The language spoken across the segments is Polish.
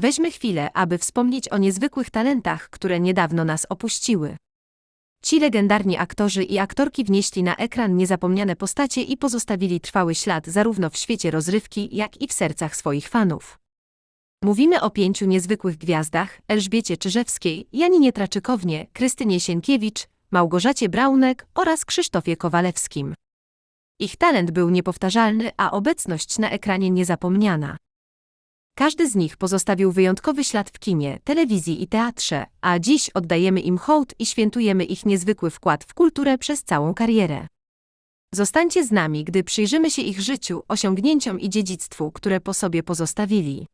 Weźmy chwilę, aby wspomnieć o niezwykłych talentach, które niedawno nas opuściły. Ci legendarni aktorzy i aktorki wnieśli na ekran niezapomniane postacie i pozostawili trwały ślad zarówno w świecie rozrywki, jak i w sercach swoich fanów. Mówimy o pięciu niezwykłych gwiazdach: Elżbiecie Czyżewskiej, Janinie Traczykownie, Krystynie Sienkiewicz, Małgorzacie Braunek oraz Krzysztofie Kowalewskim. Ich talent był niepowtarzalny, a obecność na ekranie niezapomniana. Każdy z nich pozostawił wyjątkowy ślad w kinie, telewizji i teatrze, a dziś oddajemy im hołd i świętujemy ich niezwykły wkład w kulturę przez całą karierę. Zostańcie z nami, gdy przyjrzymy się ich życiu, osiągnięciom i dziedzictwu, które po sobie pozostawili.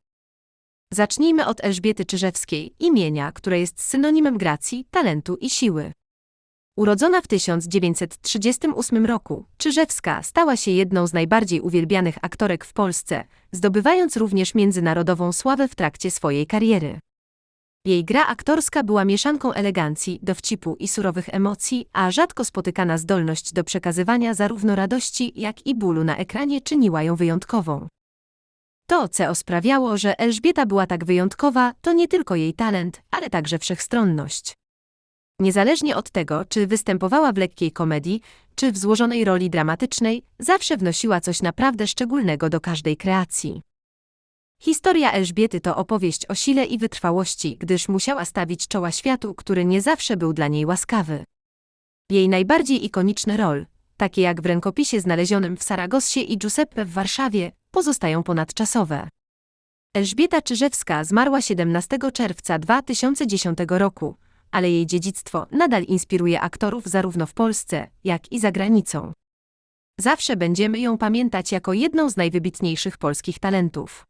Zacznijmy od Elżbiety Czyżewskiej, imienia, które jest synonimem gracji, talentu i siły. Urodzona w 1938 roku, Czyżewska stała się jedną z najbardziej uwielbianych aktorek w Polsce, zdobywając również międzynarodową sławę w trakcie swojej kariery. Jej gra aktorska była mieszanką elegancji, dowcipu i surowych emocji, a rzadko spotykana zdolność do przekazywania zarówno radości, jak i bólu na ekranie czyniła ją wyjątkową. To, co sprawiało, że Elżbieta była tak wyjątkowa, to nie tylko jej talent, ale także wszechstronność. Niezależnie od tego, czy występowała w lekkiej komedii, czy w złożonej roli dramatycznej, zawsze wnosiła coś naprawdę szczególnego do każdej kreacji. Historia Elżbiety to opowieść o sile i wytrwałości, gdyż musiała stawić czoła światu, który nie zawsze był dla niej łaskawy. Jej najbardziej ikoniczne rol, takie jak w rękopisie znalezionym w Saragossie i Giuseppe w Warszawie, pozostają ponadczasowe. Elżbieta Czyżewska zmarła 17 czerwca 2010 roku, ale jej dziedzictwo nadal inspiruje aktorów zarówno w Polsce, jak i za granicą. Zawsze będziemy ją pamiętać jako jedną z najwybitniejszych polskich talentów.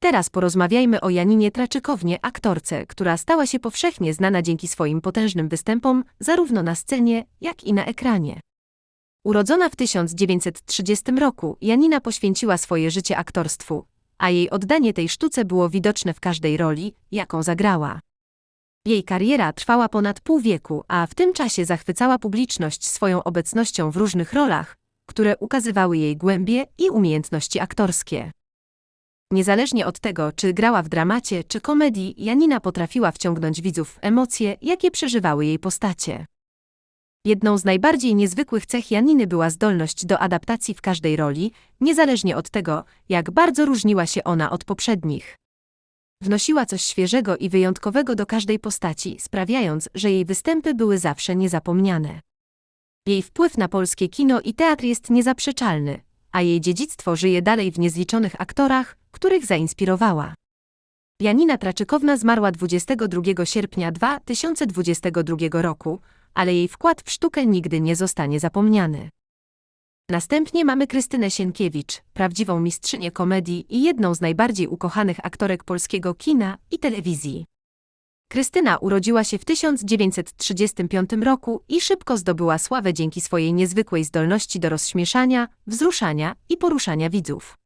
Teraz porozmawiajmy o Janinie Traczykownie, aktorce, która stała się powszechnie znana dzięki swoim potężnym występom zarówno na scenie, jak i na ekranie. Urodzona w 1930 roku, Janina poświęciła swoje życie aktorstwu, a jej oddanie tej sztuce było widoczne w każdej roli, jaką zagrała. Jej kariera trwała ponad pół wieku, a w tym czasie zachwycała publiczność swoją obecnością w różnych rolach, które ukazywały jej głębie i umiejętności aktorskie. Niezależnie od tego, czy grała w dramacie, czy komedii, Janina potrafiła wciągnąć widzów w emocje, jakie przeżywały jej postacie. Jedną z najbardziej niezwykłych cech Janiny była zdolność do adaptacji w każdej roli, niezależnie od tego, jak bardzo różniła się ona od poprzednich. Wnosiła coś świeżego i wyjątkowego do każdej postaci, sprawiając, że jej występy były zawsze niezapomniane. Jej wpływ na polskie kino i teatr jest niezaprzeczalny, a jej dziedzictwo żyje dalej w niezliczonych aktorach, których zainspirowała. Janina Traczykowna zmarła 22 sierpnia 2022 roku, ale jej wkład w sztukę nigdy nie zostanie zapomniany. Następnie mamy Krystynę Sienkiewicz, prawdziwą mistrzynię komedii i jedną z najbardziej ukochanych aktorek polskiego kina i telewizji. Krystyna urodziła się w 1935 roku i szybko zdobyła sławę dzięki swojej niezwykłej zdolności do rozśmieszania, wzruszania i poruszania widzów.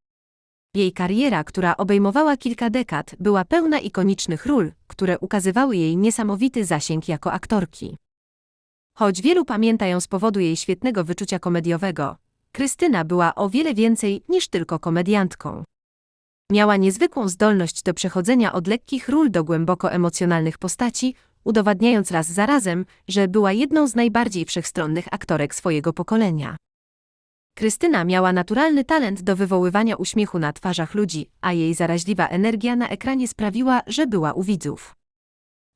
Jej kariera, która obejmowała kilka dekad, była pełna ikonicznych ról, które ukazywały jej niesamowity zasięg jako aktorki. Choć wielu pamięta ją z powodu jej świetnego wyczucia komediowego, Krystyna była o wiele więcej niż tylko komediantką. Miała niezwykłą zdolność do przechodzenia od lekkich ról do głęboko emocjonalnych postaci, udowadniając raz za razem, że była jedną z najbardziej wszechstronnych aktorek swojego pokolenia. Krystyna miała naturalny talent do wywoływania uśmiechu na twarzach ludzi, a jej zaraźliwa energia na ekranie sprawiła, że była u widzów.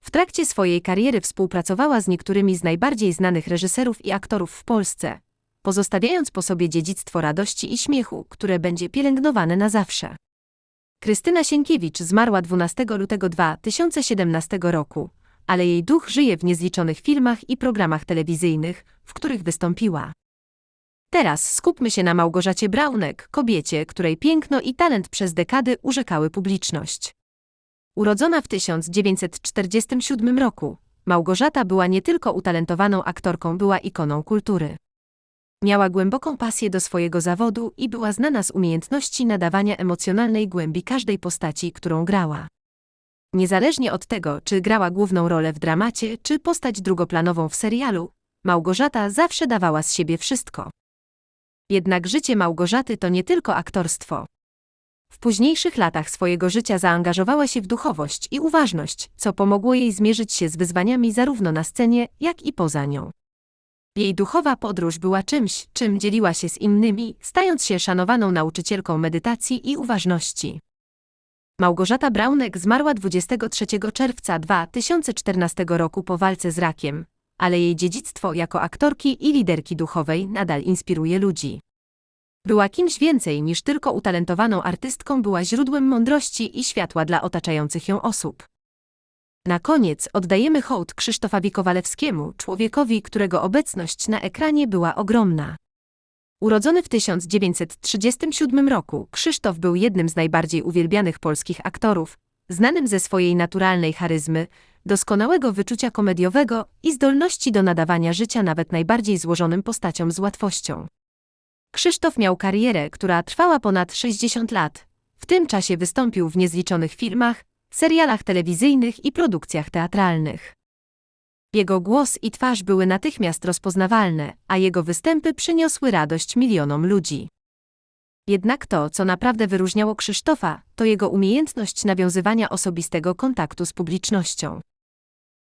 W trakcie swojej kariery współpracowała z niektórymi z najbardziej znanych reżyserów i aktorów w Polsce, pozostawiając po sobie dziedzictwo radości i śmiechu, które będzie pielęgnowane na zawsze. Krystyna Sienkiewicz zmarła 12 lutego 2017 roku, ale jej duch żyje w niezliczonych filmach i programach telewizyjnych, w których wystąpiła. Teraz skupmy się na Małgorzacie Braunek, kobiecie, której piękno i talent przez dekady urzekały publiczność. Urodzona w 1947 roku, Małgorzata była nie tylko utalentowaną aktorką, była ikoną kultury. Miała głęboką pasję do swojego zawodu i była znana z umiejętności nadawania emocjonalnej głębi każdej postaci, którą grała. Niezależnie od tego, czy grała główną rolę w dramacie, czy postać drugoplanową w serialu, Małgorzata zawsze dawała z siebie wszystko. Jednak życie Małgorzaty to nie tylko aktorstwo. W późniejszych latach swojego życia zaangażowała się w duchowość i uważność, co pomogło jej zmierzyć się z wyzwaniami zarówno na scenie, jak i poza nią. Jej duchowa podróż była czymś, czym dzieliła się z innymi, stając się szanowaną nauczycielką medytacji i uważności. Małgorzata Braunek zmarła 23 czerwca 2014 roku po walce z rakiem, ale jej dziedzictwo jako aktorki i liderki duchowej nadal inspiruje ludzi. Była kimś więcej niż tylko utalentowaną artystką, była źródłem mądrości i światła dla otaczających ją osób. Na koniec oddajemy hołd Krzysztofowi Kowalewskiemu, człowiekowi, którego obecność na ekranie była ogromna. Urodzony w 1937 roku, Krzysztof był jednym z najbardziej uwielbianych polskich aktorów, znanym ze swojej naturalnej charyzmy, doskonałego wyczucia komediowego i zdolności do nadawania życia nawet najbardziej złożonym postaciom z łatwością. Krzysztof miał karierę, która trwała ponad 60 lat. W tym czasie wystąpił w niezliczonych filmach, serialach telewizyjnych i produkcjach teatralnych. Jego głos i twarz były natychmiast rozpoznawalne, a jego występy przyniosły radość milionom ludzi. Jednak to, co naprawdę wyróżniało Krzysztofa, to jego umiejętność nawiązywania osobistego kontaktu z publicznością.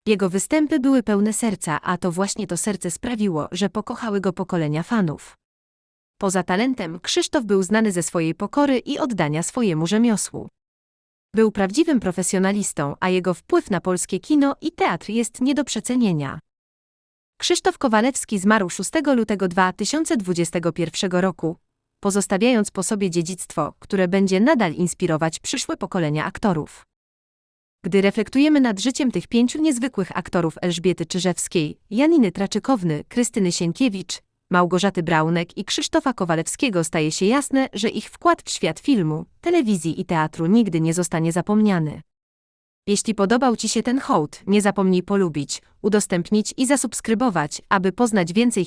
Jego występy były pełne serca, a to właśnie to serce sprawiło, że pokochały go pokolenia fanów. Poza talentem, Krzysztof był znany ze swojej pokory i oddania swojemu rzemiosłu. Był prawdziwym profesjonalistą, a jego wpływ na polskie kino i teatr jest nie do przecenienia. Krzysztof Kowalewski zmarł 6 lutego 2021 roku, pozostawiając po sobie dziedzictwo, które będzie nadal inspirować przyszłe pokolenia aktorów. Gdy reflektujemy nad życiem tych pięciu niezwykłych aktorów Elżbiety Czyżewskiej, Janiny Traczykowny, Krystyny Sienkiewicz, Małgorzaty Braunek i Krzysztofa Kowalewskiego staje się jasne, że ich wkład w świat filmu, telewizji i teatru nigdy nie zostanie zapomniany. Jeśli podobał Ci się ten hołd, nie zapomnij polubić, udostępnić i zasubskrybować, aby poznać więcej